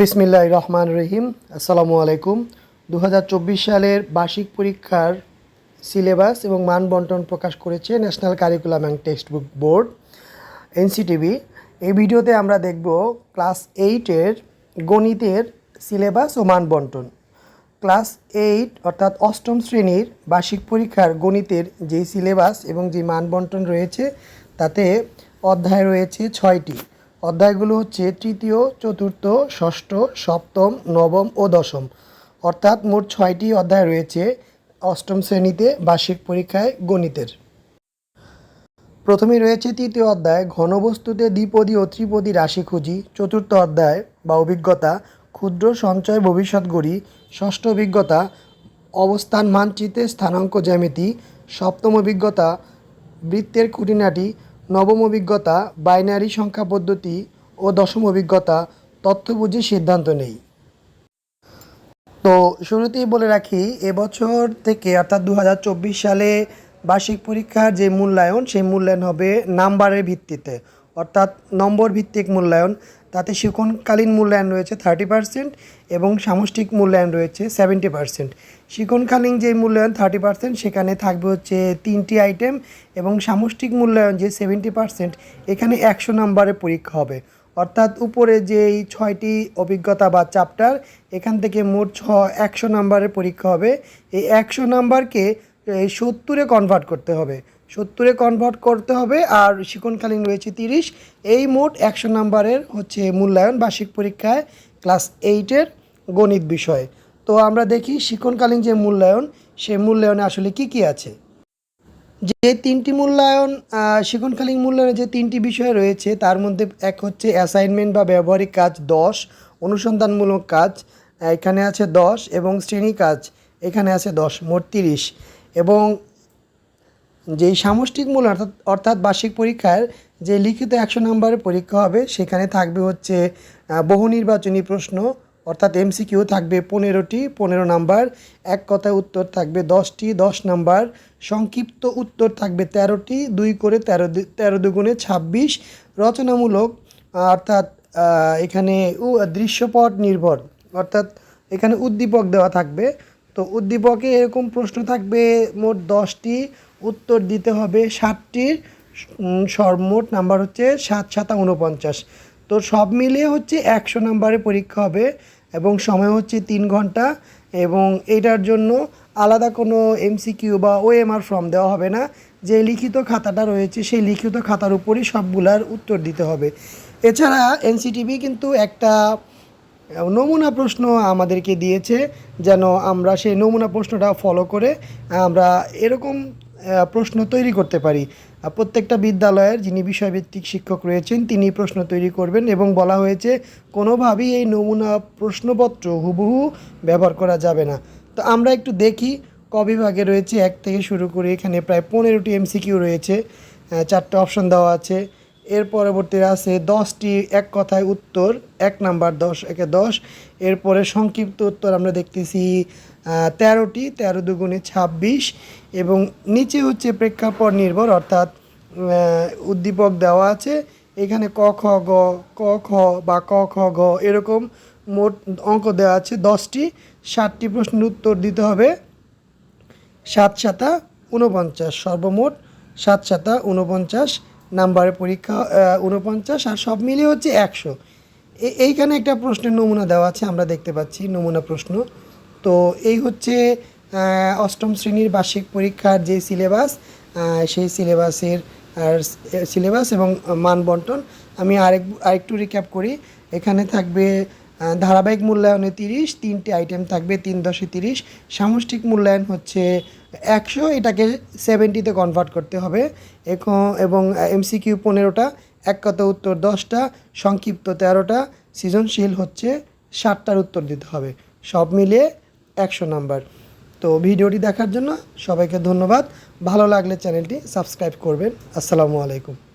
বিসমিল্লাহ রহমান রহিম। আসসালামু আলাইকুম। দু হাজার চব্বিশ সালের বার্ষিক পরীক্ষার সিলেবাস এবং মান বন্টন প্রকাশ করেছে national curriculum and textbook board, NCTB. এই ভিডিওতে আমরা দেখব ক্লাস এইটের গণিতের সিলেবাস ও মান বন্টন। ক্লাস এইট, অর্থাৎ অষ্টম শ্রেণির বার্ষিক পরীক্ষার গণিতের যে সিলেবাস এবং যে মান বন্টন রয়েছে, তাতে অধ্যায় রয়েছে ছয়টি। অধ্যায়গুলো হচ্ছে তৃতীয়, চতুর্থ, ষষ্ঠ, সপ্তম, নবম ও দশম। অর্থাৎ মোট ছয়টি অধ্যায় রয়েছে অষ্টম শ্রেণীতে বার্ষিক পরীক্ষায় গণিতের। প্রথমে রয়েছে তৃতীয় অধ্যায়, ঘনবস্তুতে দ্বিপদী ও ত্রিপদী রাশি খুঁজি। চতুর্থ অধ্যায়, বা অভিজ্ঞতা, ক্ষুদ্র সঞ্চয় ভবিষ্যৎ গড়ি। ষষ্ঠ অভিজ্ঞতা, অবস্থান মানচিত্রে স্থানাঙ্ক জ্যামিতি। সপ্তম অভিজ্ঞতা, বৃত্তের খুঁটিনাটি। নবম অভিজ্ঞতা, বাইনারি সংখ্যা পদ্ধতি ও দশম অভিজ্ঞতা তথ্য বুঝে সিদ্ধান্ত নেই। তো শুরুতেই বলে রাখি এবছর থেকে অর্থাৎ দু হাজার চব্বিশ সালে বার্ষিক পরীক্ষার যে মূল্যায়ন, সেই মূল্যায়ন হবে নাম্বারের ভিত্তিতে। অর্থাৎ নম্বর ভিত্তিক মূল্যায়ন, তাতে শিক্ষণকালীন মূল্যায়ন রয়েছে থার্টি পার্সেন্ট এবং সামষ্টিক মূল্যায়ন রয়েছে সেভেন্টি পার্সেন্ট। শিক্ষণকালীন যে মূল্যায়ন থার্টি পার্সেন্ট, সেখানে থাকবে হচ্ছে তিনটি আইটেম এবং সামষ্টিক মূল্যায়ন যে সেভেন্টি পার্সেন্ট, এখানে একশো নম্বরের পরীক্ষা হবে। অর্থাৎ উপরে যে এই ছয়টি অভিজ্ঞতা বা চ্যাপ্টার, এখান থেকে মোট ছ, একশো নাম্বারের পরীক্ষা হবে। এই একশো নাম্বারকে সত্তরে কনভার্ট করতে হবে। সত্তরে কনভার্ট করতে হবে আর শিক্ষণকালীন রয়েছে তিরিশ। এই মোট একশো নাম্বারের হচ্ছে মূল্যায়ন বার্ষিক পরীক্ষায় ক্লাস এইটের গণিত বিষয়। তো আমরা দেখি শিক্ষণকালীন যে মূল্যায়ন সে মূল্যায়নে আসলে কি কি আছে? যে তিনটি মূল্যায়ন আহ, শিক্ষণকালীন মূল্যায়নে যে তিনটি বিষয় রয়েছে তার মধ্যে এক হচ্ছে অ্যাসাইনমেন্ট বা ব্যবহারিক কাজ দশ অনুসন্ধানমূলক কাজ এখানে আছে দশ এবং শ্রেণি কাজ এখানে আছে দশ মোট তিরিশ। এবং যেই সামষ্টিক মূল্য অর্থাৎ অর্থাৎ বার্ষিক পরীক্ষার যে লিখিত একশো নম্বরের পরীক্ষা হবে, সেখানে থাকবে হচ্ছে বহু নির্বাচনী প্রশ্ন, অর্থাৎ এমসিকিউ থাকবে পনেরোটি, পনেরো নাম্বার, এক কথায় উত্তর থাকবে দশটি, দশ নাম্বার, সংক্ষিপ্ত উত্তর থাকবে তেরোটি, দুই করে তেরো তেরো দুগুণে ছাব্বিশ, রচনামূলক অর্থাৎ এখানে দৃশ্যপট নির্ভর, অর্থাৎ এখানে উদ্দীপক দেওয়া থাকবে, তো উদ্দীপকে এরকম প্রশ্ন থাকবে মোট দশটি উত্তর দিতে হবে উম, সর্বমোট নাম্বার হচ্ছে সাত সাতা উনপঞ্চাশ তো সব মিলিয়ে হচ্ছে একশো নাম্বারে পরীক্ষা হবে এবং সময় হচ্ছে তিন ঘণ্টা এবং এটার জন্য আলাদা কোনো এমসিকিউ বা ওএমআর ফর্ম দেওয়া হবে না। যে লিখিত খাতাটা রয়েছে সেই লিখিত খাতার উপরই সবগুলার উত্তর দিতে হবে। এছাড়া এনসিটিভি কিন্তু একটা নমুনা প্রশ্ন আমাদেরকে দিয়েছে যেন আমরা সেই নমুনা প্রশ্নটা ফলো করে আমরা এরকম প্রশ্ন তৈরি করতে পারি। প্রত্যেকটা বিদ্যালয়ের যিনি বিষয়ভিত্তিক শিক্ষক রয়েছেন, তিনি প্রশ্ন তৈরি করবেন এবং বলা হয়েছে, কোনোভাবেই এই নমুনা প্রশ্নপত্র হুবহু ব্যবহার করা যাবে না। তো আমরা একটু দেখি, ক বিভাগে রয়েছে, এক থেকে শুরু করে এখানে প্রায় পনেরোটি এমসিকিউ রয়েছে চারটে অপশন দেওয়া আছে। এর পরবর্তী আছে দশটি এক কথায় উত্তর, এক নাম্বার দশ, একে দশ। এরপরে সংক্ষিপ্ত উত্তর আমরা দেখতেছি তেরোটি, তেরো দুগুণে ছাব্বিশ এবং নিচে হচ্ছে প্রেক্ষাপট নির্ভর, অর্থাৎ উদ্দীপক দেওয়া আছে। এখানে ক, খ, গ, ক, খ বা ক, খ গ এরকম মোট অঙ্ক দেওয়া আছে দশটি। ষাটটি প্রশ্নের উত্তর দিতে হবে। সাত সাতা উনপঞ্চাশ সর্বমোট সাত সাতা উনপঞ্চাশ নাম্বারের পরীক্ষা উনপঞ্চাশ আর সব মিলিয়ে হচ্ছে একশো। এইখানে একটা প্রশ্নের নমুনা দেওয়া আছে, আমরা দেখতে পাচ্ছি নমুনা প্রশ্ন। তো এই হচ্ছে অষ্টম শ্রেণির বার্ষিক পরীক্ষার যে সিলেবাস সেই সিলেবাসের সিলেবাস এবং মান বন্টন। আমি আরেক, আরেকটু রিক্যাপ করি। এখানে থাকবে ধারাবাহিক মূল্যায়নে তিরিশ, তিনটি আইটেম থাকবে, তিন দশে তিরিশ। সামষ্টিক মূল্যায়ন হচ্ছে একশো, এটাকে সেভেন্টিতে কনভার্ট করতে হবে। এবং এমসিকিউ পনেরোটা, এক কথা উত্তর দশটা, সংক্ষিপ্ত তেরোটা, সৃজনশীল হচ্ছে ষাটটার উত্তর দিতে হবে। সব মিলিয়ে একশো নাম্বার। তো ভিডিওটি দেখার জন্য সবাইকে ধন্যবাদ। ভালো লাগলে চ্যানেলটি সাবস্ক্রাইব করবেন। আসসালামু আলাইকুম।